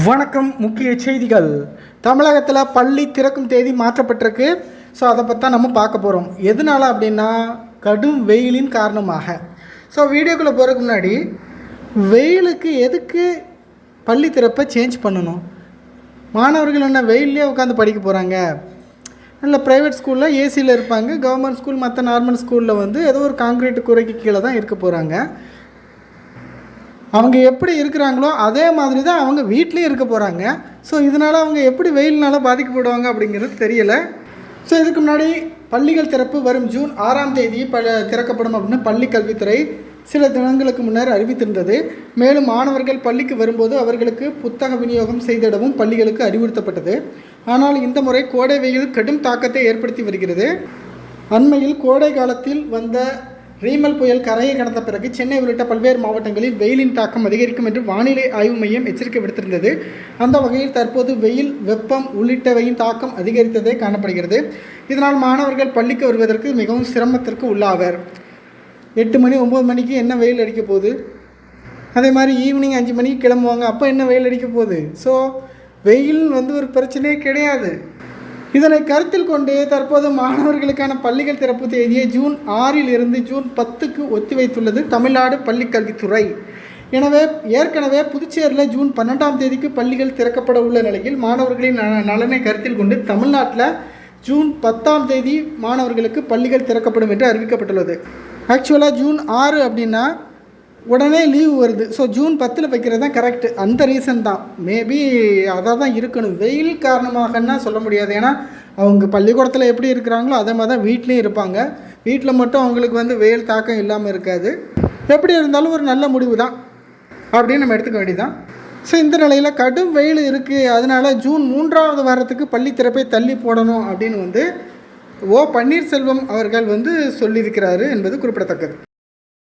வணக்கம் முக்கிய செய்திகள். தமிழகத்தில் பள்ளி திறக்கும் தேதி மாற்றப்பட்டிருக்கு. ஸோ அதை பற்றி தான் நம்ம பார்க்க போகிறோம் எதனால அப்படின்னா கடும் வெயிலின் காரணமாக. ஸோ வீடியோக்குள்ளே போகிறதுக்கு முன்னாடி வெயிலுக்கு எதுக்கு பள்ளி திறப்பை சேஞ்ச் பண்ணணும்? மாணவர்கள் என்ன வெயிலே உட்காந்து படிக்க போகிறாங்க நல்ல ப்ரைவேட் ஸ்கூலில் ஏசியில் இருப்பாங்க. கவர்மெண்ட் ஸ்கூல் மற்ற நார்மல் ஸ்கூலில் வந்து ஏதோ ஒரு காங்கிரீட் குறைக்கு கீழே தான் இருக்க போகிறாங்க அவங்க எப்படி இருக்கிறாங்களோ அதே மாதிரி தான் அவங்க வீட்லேயும் இருக்க போகிறாங்க ஸோ இதனால் அவங்க எப்படி வெயில்னால பாதிக்கப்படுவாங்க அப்படிங்கிறது தெரியலை. ஸோ இதுக்கு முன்னாடி பள்ளிகள் திறப்பு வரும் ஜூன் ஆறாம் தேதி ப திறக்கப்படும் அப்படின்னு பள்ளி கல்வித்துறை சில தினங்களுக்கு முன்னர் அறிவித்திருந்தது. மேலும் மாணவர்கள் பள்ளிக்கு வரும்போது அவர்களுக்கு புத்தக விநியோகம் செய்திடவும் பள்ளிகளுக்கு அறிவுறுத்தப்பட்டது. ஆனால் இந்த முறை கோடை வெயில் கடும் தாக்கத்தை ஏற்படுத்தி வருகிறது. அண்மையில் கோடை காலத்தில் வந்த ரீமல் புயல் கரையை கடந்த பிறகு சென்னை உள்ளிட்ட பல்வேறு மாவட்டங்களில் வெயிலின் தாக்கம் அதிகரிக்கும் என்று வானிலை ஆய்வு மையம் எச்சரிக்கை விடுத்திருந்தது. அந்த வகையில் தற்போது வெயில் வெப்பம் உள்ளிட்டவையின் தாக்கம் அதிகரித்ததே காணப்படுகிறது. இதனால் மாணவர்கள் பள்ளிக்கு வருவதற்கு மிகவும் சிரமத்திற்கு உள்ளாவர். எட்டு மணி ஒம்பது மணிக்கு என்ன வெயில் அடிக்க போகுது? அதே மாதிரி ஈவினிங் அஞ்சு மணிக்கு கிளம்புவாங்க அப்போ என்ன வெயில் அடிக்க போகுது? ஸோ வெயில் வந்து ஒரு பிரச்சனையே கிடையாது. இதனை கருத்தில் கொண்டு தற்போது மாணவர்களுக்கான பள்ளிகள் திறப்பு தேதியை ஜூன் ஆறில் இருந்து ஜூன் பத்துக்கு ஒத்திவைத்துள்ளது தமிழ்நாடு பள்ளிக்கல்வித்துறை. எனவே ஏற்கனவே புதுச்சேரியில் ஜூன் பன்னெண்டாம் தேதிக்கு பள்ளிகள் திறக்கப்பட உள்ள நிலையில் மாணவர்களின் நலனை கருத்தில் கொண்டு தமிழ்நாட்டில் ஜூன் பத்தாம் தேதி மாணவர்களுக்கு பள்ளிகள் திறக்கப்படும் என்று அறிவிக்கப்பட்டுள்ளது. ஆக்சுவலாக ஜூன் ஆறு அப்படின்னா உடனே லீவ் வருது. ஸோ ஜூன் பத்தில் வைக்கிறது தான் கரெக்ட் அந்த ரீசன் தான். மேபி அதாக தான் இருக்கணும். வெயில் காரணமாகன்னா சொல்ல முடியாது. ஏன்னா அவங்க பள்ளிக்கூடத்தில் எப்படி இருக்கிறாங்களோ அதே மாதிரி தான் வீட்லேயும் இருப்பாங்க. வீட்டில் மட்டும் அவங்களுக்கு வந்து வெயில் தாக்கம் இல்லாமல் இருக்காது. எப்படி இருந்தாலும் ஒரு நல்ல முடிவு தான். அப்படின்னு நம்ம எடுத்துக்க வேண்டியதான் ஸோ இந்த நிலையில் கடும் வெயில் இருக்குது அதனால ஜூன் மூன்றாவது வாரத்துக்கு பள்ளி திறப்பை தள்ளி போடணும் அப்படின்னு வந்து ஓ பன்னீர்செல்வம் அவர்கள் வந்து சொல்லியிருக்கிறாரு என்பது குறிப்பிடத்தக்கது.